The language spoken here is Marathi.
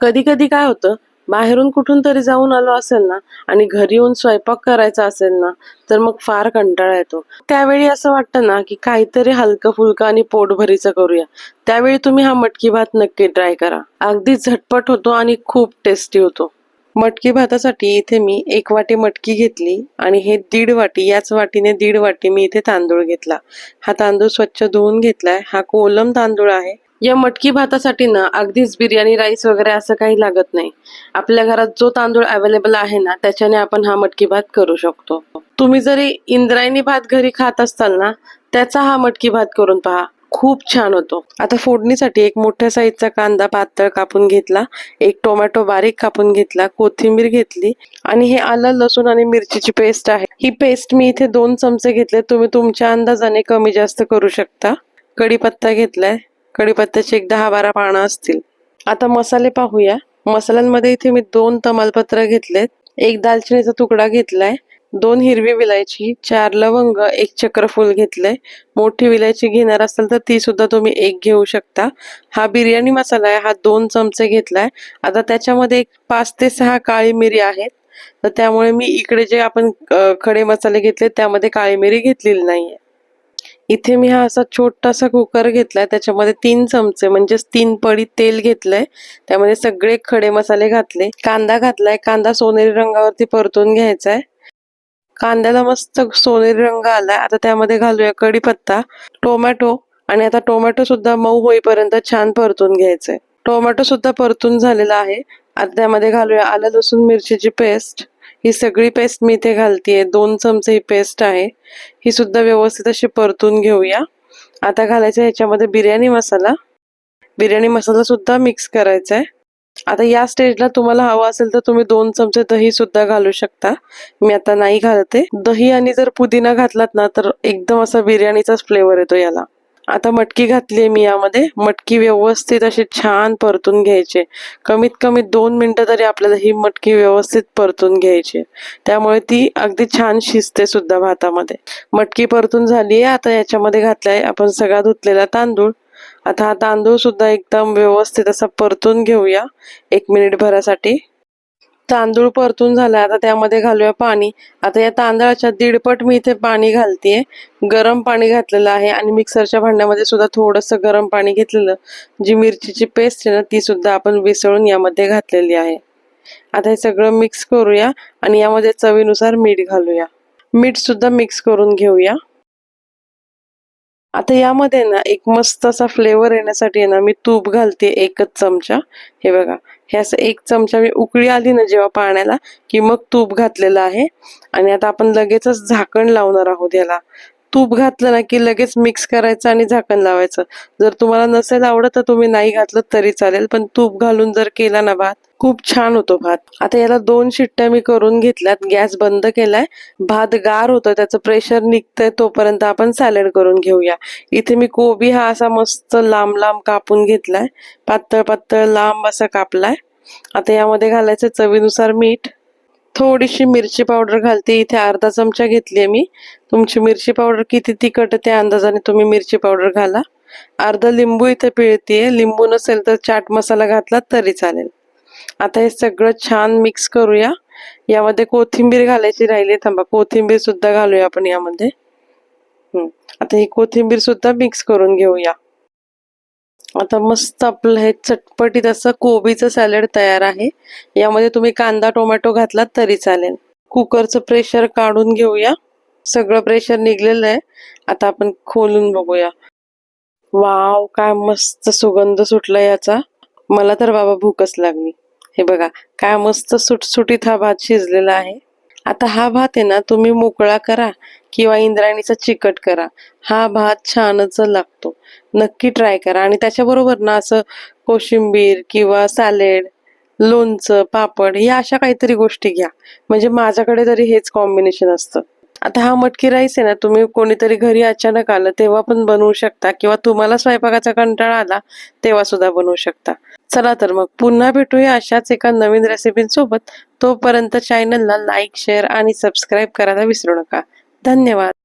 कधी कधी काय होतं बाहेरून कुठून तरी जाऊन आलो असेल ना आणि घरी येऊन स्वयंपाक करायचा असेल ना तर मग फार कंटाळा येतो. त्यावेळी असं वाटतं ना की काहीतरी हलकं फुलकं आणि पोटभरीचं करूया. त्यावेळी तुम्ही हा मटकी भात नक्की ट्राय करा. अगदी झटपट होतो आणि खूप टेस्टी होतो. मटकी भातासाठी इथे मी एक वाटी मटकी घेतली आणि हे दीड वाटी याच वाटीने दीड वाटी मी इथे तांदूळ घेतला. हा तांदूळ स्वच्छ धुवून घेतलाय. हा कोलम तांदूळ आहे. या मटकी भातासाठी ना अगदीच बिर्याणी राईस वगैरे असं काही लागत नाही. आपल्या घरात जो तांदूळ अवेलेबल आहे ना त्याच्याने आपण हा मटकी भात करू शकतो. तुम्ही जरी इंद्रायणी भात घरी खात असताल ना त्याचा हा मटकी भात करून पहा. खूप छान होतो. आता फोडणीसाठी एक मोठ्या साईजचा कांदा पातळ कापून घेतला एक टोमॅटो बारीक कापून घेतला कोथिंबीर घेतली आणि हे आलं लसूण आणि मिरचीची पेस्ट आहे. ही पेस्ट मी इथे दोन चमचे घेतले. तुम्ही तुमच्या अंदाजाने कमी जास्त करू शकता. कढीपत्ता घेतलाय. कढीपत्त्याचे एक दहा बारा पानं असतील. आता मसाले पाहूया. मसाल्यांमध्ये इथे मी दोन तमालपत्र घेतलेत. एक दालचिनीचा तुकडा घेतलाय. दोन हिरवी विलायची चार लवंग एक चक्रफूल घेतलंय. मोठी विलायची घेणार असाल तर ती सुद्धा तुम्ही एक घेऊ शकता. हा बिर्याणी मसाला आहे. हा दोन चमचे घेतलाय. आता त्याच्यामध्ये एक पाच ते सहा काळी मिरी आहेत. तर त्यामुळे मी इकडे जे आपण खडे मसाले घेतले त्यामध्ये काळी मिरी घेतलेली नाहीये. इथे मी हा असा छोटासा कुकर घेतलाय त्याच्यामध्ये तीन चमचे म्हणजेच तीन पडी तेल घेतलंय. त्यामध्ये सगळे खडे मसाले घातले. कांदा घातलाय कांदा सोनेरी रंगावरती परतून घ्यायचा आहे कांद्याला मस्त सोनेरी रंग आलाय. आता त्यामध्ये घालूया कढीपत्ता टोमॅटो आणि आता टोमॅटो सुद्धा मऊ होईपर्यंत छान परतून घ्यायचंय. टोमॅटो सुद्धा परतून झालेला आहे. आता त्यामध्ये घालूया आलं लसूण मिरचीची पेस्ट. ही सगळी पेस्ट मी इथे घालतीये. दोन चमचे ही पेस्ट आहे. ही सुद्धा व्यवस्थित अशी परतून घेऊया. आता घालायचं ह्याच्यामध्ये बिर्याणी मसाला. बिर्याणी मसाला सुद्धा मिक्स करायचा आहे आता या स्टेजला तुम्हाला हवं असेल तर तुम्ही दोन चमचे दही सुद्धा घालू शकता. मी आता नाही घालते. दही आणि जर पुदिना घातलात ना तर एकदम असा बिर्याणीचाच फ्लेवर येतो याला. आता मटकी घातली मी यामध्ये. मटकी व्यवस्थित अशी छान परतून घ्यायची. कमीत कमी दोन मिनटं तरी आपल्याला ही मटकी व्यवस्थित परतून घ्यायची. त्यामुळे ती अगदी छान शिजते सुद्धा भातामध्ये. मटकी परतून झाली आहे आता याच्यामध्ये घातलाय आपण सगळा धुतलेला तांदूळ. आता हा तांदूळ सुद्धा एकदम व्यवस्थित असा परतून घेऊया. एक मिनिट भरासाठी. तांदूळ परतून झाला. आता त्यामध्ये घालूया पाणी. आता या तांदळाच्या दीडपट मी इथे पाणी घालतेय. गरम पाणी घातलेलं आहे आणि मिक्सरच्या भांड्यामध्ये सुद्धा थोडंसं गरम पाणी घेतलेलं. जी मिरचीची पेस्ट आहे ना ती सुद्धा आपण विसळून यामध्ये घातलेली आहे. आता हे सगळं मिक्स करूया आणि यामध्ये चवीनुसार मीठ घालूया. मीठ सुद्धा मिक्स करून घेऊया. आता यामध्ये ना एक मस्त असा फ्लेवर येण्यासाठी ना मी तूप घालते एकच चमचा. हे बघा हे असं एक चमचा मी उकळी आली ना जेव्हा पाण्याला की मग तूप घातलेलं आहे. आणि आता आपण लगेचच झाकण लावणार आहोत याला. तूप घातलं ना की लगेच मिक्स करायचं आणि झाकण लावायचं. जर तुम्हाला नसेल आवडत तर तुम्ही नाही घातलं तरी चालेल पण तूप घालून जर केला ना भात खूप छान होतो भात. आता याला दोन शिट्ट्या मी करून घेतल्यात गॅस बंद केलाय. भात गार होतो त्याचं प्रेशर निघतंय तोपर्यंत आपण सॅलड करून घेऊया. इथे मी कोबी हा असा मस्त लांब लांब कापून घेतलाय. पातळ पातळ लांब असा कापलाय. आता यामध्ये घालायचं चवीनुसार मीठ. थोडीशी मिरची पावडर घालते. इथे अर्धा चमचा घेतली आहे मी. तुमची मिरची पावडर किती तिखट आहे त्या अंदाजाने तुम्ही मिरची पावडर घाला. अर्धा लिंबू इथे पिळतीये. लिंबू नसेल तर चाट मसाला घातला तरी चालेल. आता हे सगळं छान मिक्स करूया. यामध्ये कोथिंबीर घालायची राहिली. थांबा कोथिंबीर सुद्धा घालूया आपण यामध्ये. आता ही कोथिंबीर सुद्धा मिक्स करून घेऊया. आता मस्त आपलं हे चटपटीत असं कोबीचं सॅलड तयार आहे. यामध्ये तुम्ही कांदा टोमॅटो घातलात तरी चालेल. कुकरचं प्रेशर काढून घेऊया. सगळं प्रेशर निघलेलं आहे. आता आपण खोलून बघूया. वाव काय मस्त सुगंध सुटला याचा. मला तर बाबा भूकच लागली. हे बघा काय मस्त सुटसुटीत हा भात शिजलेला आहे. आता हा भात आहे ना तुम्ही मोकळा करा किंवा इंद्रायणीचा चिकट करा. हा भात छानच लागतो. नक्की ट्राय करा. आणि त्याच्याबरोबर ना असं कोशिंबीर किंवा सॅलेड लोणचं पापड या अशा काहीतरी गोष्टी घ्या. म्हणजे माझ्याकडे तरी हेच कॉम्बिनेशन असतं. आता हा मटकी राईस आहे ना तुम्ही कोणीतरी घरी अचानक आलं तेव्हा पण बनवू शकता किंवा तुम्हाला स्वयंपाकाचा कंटाळा आला तेव्हा सुद्धा बनवू शकता. चला तर मग पुन्हा भेटूया अशाच एका नवीन रेसिपींसोबत. तोपर्यंत चॅनलला लाईक शेअर आणि सबस्क्राईब करायला विसरू नका. धन्यवाद.